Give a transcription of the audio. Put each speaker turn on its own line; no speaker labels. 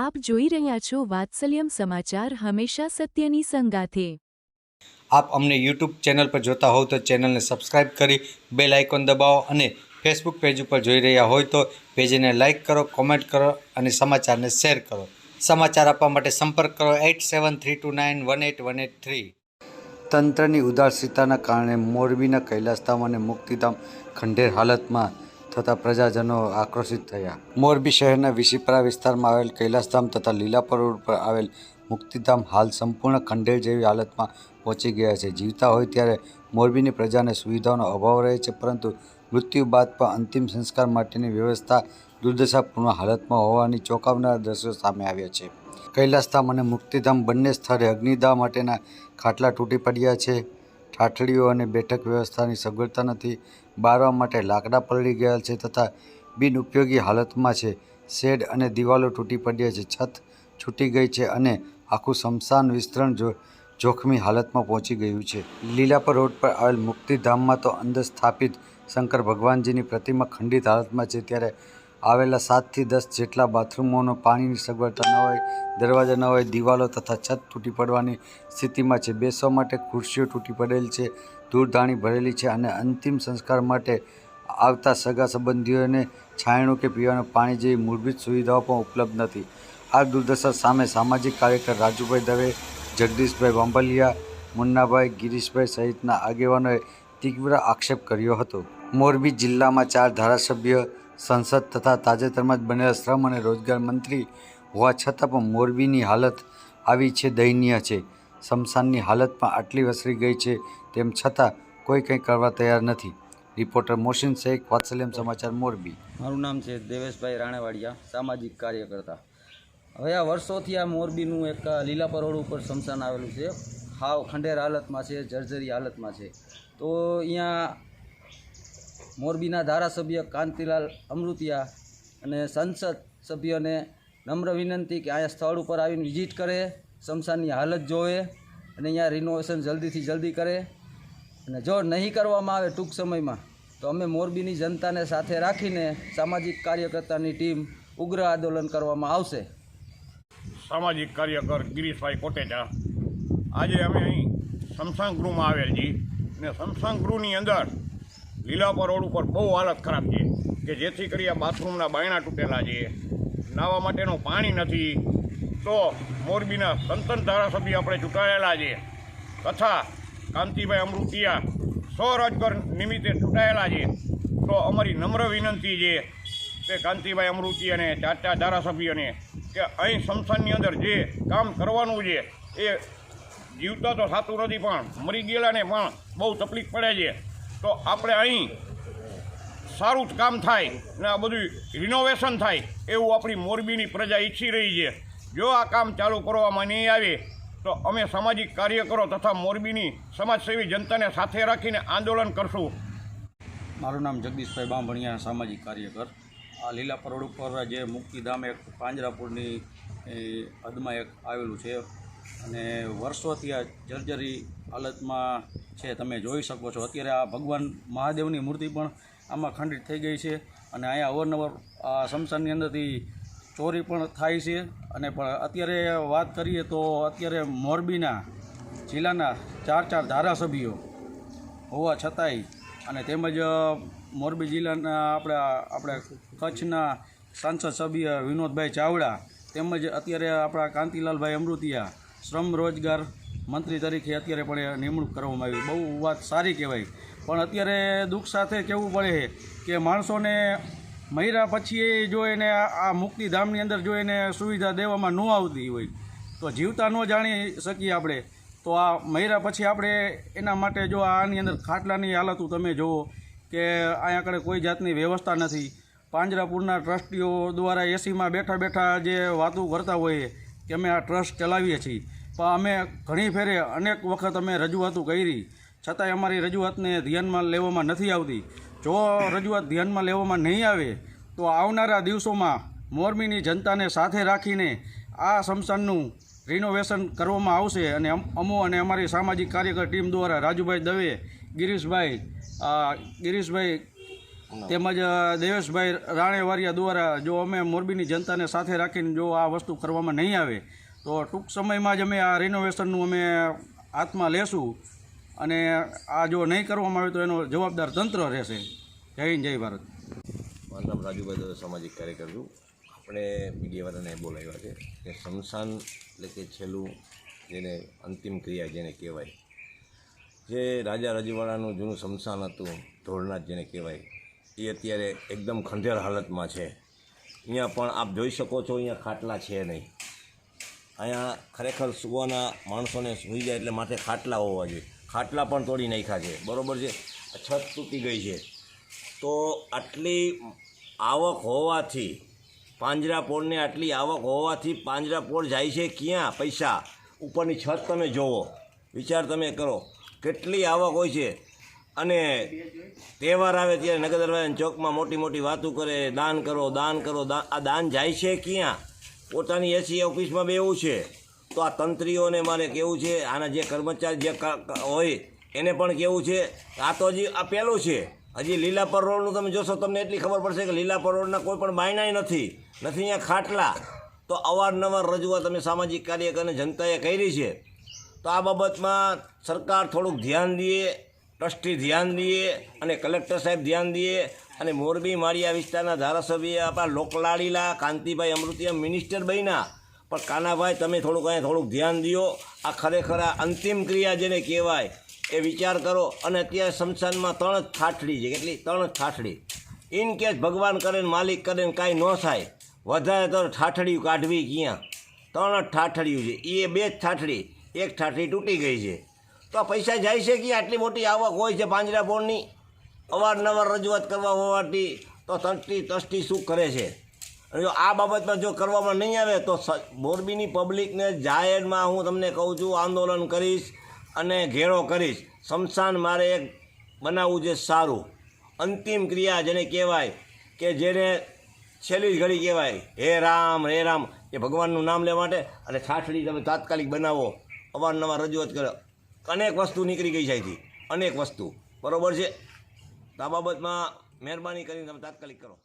આપ જોઈ રહ્યા છો વાત્સલ્યમ સમાચાર હંમેશા સત્યની સંગાથે.
આપ અમને યુટ્યુબ ચેનલ પર જોતા હોવ તો ચેનલને સબસ્ક્રાઇબ કરી બેલ આઇકોન દબાવો અને ફેસબુક પેજ ઉપર જોઈ રહ્યા હોય તો પેજને લાઇક કરો કોમેન્ટ કરો અને સમાચારને શેર કરો. સમાચાર આપવા માટે સંપર્ક કરો eight seven three two nine one eight one eight three. તંત્રની ઉદાસીનતાના કારણે મોરબીના કૈલાસધામ અને મુક્તિધામ ખંડેર હાલતમાં થતા પ્રજાજનો આક્રોશિત થયા. મોરબી શહેરના વિશીપરા વિસ્તારમાં આવેલ કૈલાસધામ તથા લીલાપર રોડ પર આવેલ મુક્તિધામ હાલ સંપૂર્ણ ખંડેર જેવી હાલતમાં પહોંચી ગયા છે. જીવતા હોય ત્યારે મોરબીની પ્રજાને સુવિધાઓનો અભાવ રહે છે, પરંતુ મૃત્યુ બાદ પણ અંતિમ સંસ્કાર માટેની વ્યવસ્થા દુર્દશાપૂર્ણ હાલતમાં હોવાની ચોંકાવનારા દ્રશ્યો સામે આવ્યા છે. કૈલાસધામ અને મુક્તિધામ બંને સ્થળે અગ્નિદાહ માટેના ખાટલા તૂટી પડ્યા છે. ઠાઠડીઓ અને બેઠક વ્યવસ્થાની સગવડતા નથી. બારવા માટે લાકડા પલળી ગયા છે તથા બિનઉપયોગી હાલતમાં છે. શેડ અને દિવાલો તૂટી પડ્યા છે. છત છૂટી ગઈ છે અને આખું સ્મશાન વિસ્તરણ જો જોખમી હાલતમાં પહોંચી ગયું છે. લીલાપર રોડ પર આવેલ મુક્તિધામમાં તો અંદર સ્થાપિત શંકર ભગવાનજીની પ્રતિમા ખંડિત હાલતમાં છે. ત્યારે આવેલા સાતથી દસ જેટલા બાથરૂમોનો પાણીની સગવડતા ન હોય, દરવાજા ન હોય, દિવાલો તથા છત તૂટી પડવાની સ્થિતિમાં છે. બેસવા માટે ખુરશીઓ તૂટી પડેલ છે, ધૂળધાણી ભરેલી છે અને અંતિમ સંસ્કાર માટે આવતા સગા સંબંધીઓને છાયણું કે પીવાનું પાણી જેવી મૂળભૂત સુવિધાઓ પણ ઉપલબ્ધ નથી. આ દુર્દશા સામે સામાજિક કાર્યકર રાજુભાઈ દવે, જગદીશભાઈ વાંભલિયા, મુન્નાભાઈ ગિરીશભાઈ સહિતના આગેવાનોએ તીવ્ર આક્ષેપ કર્યો હતો. મોરબી જિલ્લામાં ચાર ધારાસભ્ય સંસદ તથા તાજેતરમાં જ બનેલા શ્રમ અને રોજગાર મંત્રી હોવા છતાં પણ મોરબીની હાલત આવી છે દયનીય છે. શમશાનની હાલત પણ આટલી વસરી ગઈ છે તેમ છતાં કોઈ કંઈ કરવા તૈયાર નથી. રિપોર્ટર મોહસિન શેખ, વાત્સલ્યમ સમાચાર, મોરબી.
મારું નામ છે દેવેશભાઈ રાણેવાડિયા, સામાજિક કાર્યકર્તા. હવે આ વર્ષોથી આ મોરબીનું એક લીલાપર રોડ ઉપર શમશાન આવેલું છે. હાવ ખંડેર હાલતમાં છે, જર્જરી હાલતમાં છે. તો અહીંયા મોરબીના ધારાસભ્ય કાંતિલાલ અમૃતિયા અને સંસદ સભ્યોને નમ્ર વિનંતી કે અહીંયા સ્થળ ઉપર આવીને વિઝિટ કરે, શમશાનની હાલત જોવે અને અહીંયા રિનોવેશન જલ્દીથી જલ્દી કરે. અને જો નહીં કરવામાં આવે ટૂંક સમયમાં, તો અમે મોરબીની જનતાને સાથે રાખીને સામાજિક કાર્યકર્તાની ટીમ ઉગ્ર આંદોલન કરવામાં આવશે.
સામાજિક કાર્યકર ગિરીશભાઈ કોટેચા આજે અમે અહીં શમશાન ગૃહમાં આવેલ છીએ. ને શમશાન ગૃહની અંદર લીલાપર રોડ ઉપર બહુ હાલત ખરાબ છે કે જેથી કરી આ બાથરૂમના બાયણા તૂટેલા છે. નાવા માટેનું પાણી નથી. તો મોરબીના સંતન ધારાસભ્ય આપણે ચૂંટાયેલા છે. તથા કાંતિભાઈ અમૃતિયા સ્વરોજગાર નિમિત્તે ચૂંટાયેલા છે. તો અમારી નમ્ર વિનંતી છે કે કાંતિભાઈ અમૃતિ અને ચાચા ધારાસભ્યને કે અહીં સંસ્થાનની અંદર જે કામ કરવાનું છે એ જીવતા તો થતું નથી પણ મરી ગયેલાને પણ બહુ તકલીફ પડે છે. તો આપણે અહીં સારું જ કામ થાય ને આ બધું રિનોવેશન થાય એવું આપણી મોરબીની પ્રજા ઈચ્છી રહી છે. જો આ કામ ચાલુ કરવામાં નહીં આવે, તો અમે સામાજિક કાર્યકરો તથા મોરબીની સમાજસેવી જનતાને સાથે રાખીને આંદોલન કરશું.
મારું નામ જગદીશભાઈ બાંભણિયા, સામાજિક કાર્યકર. આ લીલા પરોડ ઉપર જે મુક્તિધામ એક, પાંજરાપુરની હદમાં એક આવેલું છે. અને વર્ષોથી આ જર્જરી હાલતમાં છે, તમે જોઈ શકો છો. અત્યારે આ ભગવાન મહાદેવની મૂર્તિ પણ આમાં ખંડિત થઈ ગઈ છે અને અહીંયા અવારનવાર આ શમશાનની અંદરથી ચોરી પણ થાય છે. અને પણ અત્યારે વાત કરીએ તો અત્યારે મોરબીના જિલ્લાના ચાર ચાર ધારાસભ્યો હોવા છતાંય અને તેમજ મોરબી જિલ્લાના આપણા, આપણે કચ્છના સાંસદ સભ્ય વિનોદભાઈ ચાવડા તેમજ અત્યારે આપણા કાંતિલાલભાઈ અમૃતિયા શ્રમ રોજગાર મંત્રી તરીકે અત્યારે પણ નિમણૂક કરવામાં આવી. બહુ વાત સારી કહેવાય. પણ અત્યારે દુઃખ સાથે કહેવું પડે કે માણસોને મહિરા પછી જો એને આ મુક્તિધામની અંદર જો એને સુવિધા દેવામાં ન આવતી હોય, તો જીવતા ન જાણી શકીએ આપણે. તો આ મહિરા પછી આપણે એના માટે જો આની અંદર ખાટલાની હાલત તમે જુઓ કે અહીંયા આગળ કોઈ જાતની વ્યવસ્થા નથી. પાંજરાપુરના ટ્રસ્ટીઓ દ્વારા એસીમાં બેઠા બેઠા જે વાતો કરતા હોઈએ કે અમે આ ટ્રસ્ટ ચલાવીએ છીએ. પણ અમે ઘણી ફેરે અનેક વખત અમે રજૂઆતો કરી. છતાંય અમારી રજૂઆતને ધ્યાનમાં લેવામાં નથી આવતી. જો રજૂઆત ધ્યાનમાં લેવામાં નહીં આવે, તો આવનારા દિવસોમાં મોરબીની જનતાને સાથે રાખીને આ સ્મશાનનું રિનોવેશન કરવામાં આવશે અને અમ- અને અમારી સામાજિક કાર્યકર ટીમ દ્વારા રાજુભાઈ દવે, ગિરીશભાઈ ગિરીશભાઈ તેમજ દેવેશભાઈ રાણેવારિયા દ્વારા જો અમે મોરબીની જનતાને સાથે રાખીને જો આ વસ્તુ કરવામાં નહીં આવે તો ટૂંક સમયમાં જ અમે આ રિનોવેશનનું અમે હાથમાં લેશું અને આ જો નહીં કરવામાં આવે તો એનો જવાબદાર તંત્ર રહેશે. જય હિન્દ, જય ભારત.
મારું નામ રાજુભાઈ દવે, સામાજિક કાર્યકર છું. આપણે મીડિયાવાળાને બોલાવ્યા છે કે શમશાન એટલે કે છેલ્લું જેને અંતિમ ક્રિયા જેને કહેવાય, જે રાજા રજવાડાનું જૂનું શમશાન હતું, ધોળનાથ જેને કહેવાય, એ અત્યારે એકદમ ખંડેર હાલતમાં છે. અહીંયા પણ આપ જોઈ શકો છો, અહીંયા ખાટલા છે નહીં. અહીંયા ખરેખર સુવાના માણસોને સૂઈ જાય એટલે માથે ખાટલા હોવા જોઈએ. ખાટલા પણ તોડી નાખ્યા છે. બરાબર છે? છત તૂટી ગઈ છે. તો આટલી આવક હોવાથી પાંજરાપોળને આટલી આવક હોવાથી પાંજરાપોળ જાય છે ક્યાં? પૈસા. ઉપરની છત તમે જોવો. વિચાર તમે કરો. કેટલી આવક હોય છે? અને તહેવાર આવે ત્યારે નગર ચોકમાં મોટી મોટી વાતો કરે, દાન કરો દાન કરો આ દાન જાય છે ક્યાં? પોતાની એસી ઓફિસમાં બેવું છે. તો આ તંત્રીઓને મારે કેવું છે, આના જે કર્મચારી જે હોય, એને પણ કેવું છે, આ તો હજી આ પહેલું છે. હજી લીલા રોડનું તમે જોશો, તમને એટલી ખબર પડશે કે લીલા રોડના કોઈ પણ બાયણાય નથી. નથી અહીંયા ખાટલા. તો અવારનવાર રજૂઆત અમે સામાજિક કાર્યકરને, જનતાએ કરી છે. તો આ બાબતમાં સરકાર થોડુંક ધ્યાન દે ટ્રસ્ટી ધ્યાન દે અને કલેક્ટર સાહેબ ધ્યાન દે અને મોરબી માળિયા વિસ્તારના ધારાસભ્ય આપણા લોકલાડીલા કાંતિભાઈ અમૃતિયા મિનિસ્ટર બન્યા. પણ કાનાભાઈ, તમે થોડુંક અહીંયા થોડુંક ધ્યાન દો આ ખરેખર આ અંતિમ ક્રિયા જેને કહેવાય એ વિચાર કરો. અને અત્યારે શમશાનમાં ત્રણ જ થાઠડી છે. કેટલી? ત્રણ જ થાઠડી ઇન કેસ ભગવાન કરે ને માલિક કરે ને કાંઈ ન થાય, વધારે તો ઠાઠડીયું કાઢવી ક્યાં? ત્રણ જ ઠાઠડિયું છે. એ બે જ ઠાઠડી. એક ઠાઠડી તૂટી ગઈ છે. તો પૈસા જાય છે કે આટલી મોટી આવક હોય છે પાંજરાપોળની અવારનવાર રજૂઆત કરવા હોવાથી તો તસ્ટી તસ્ટી શું કરે છે? જો આ બાબતમાં જો કરવામાં નહીં આવે તો મોરબીની પબ્લિકને જાહેરમાં હું તમને કહું છું, આંદોલન કરીશ અને ઘેરો કરીશ. શમશાન મારે એક બનાવવું છે સારું. અંતિમ ક્રિયા જેને કહેવાય કે જેને છેલ્લી ઘડી કહેવાય. હે રામ હે રામ. એ ભગવાનનું નામ લેવા માટે અને છાછડી તમે તાત્કાલિક બનાવો. અવારનવાર રજૂઆત કરો. અનેક વસ્તુ નીકળી ગઈ છે અનેક વસ્તુ. બરાબર છે? તો બાબતમાં મહેરબાની કરીને તમે તાત્કાલિક કરો.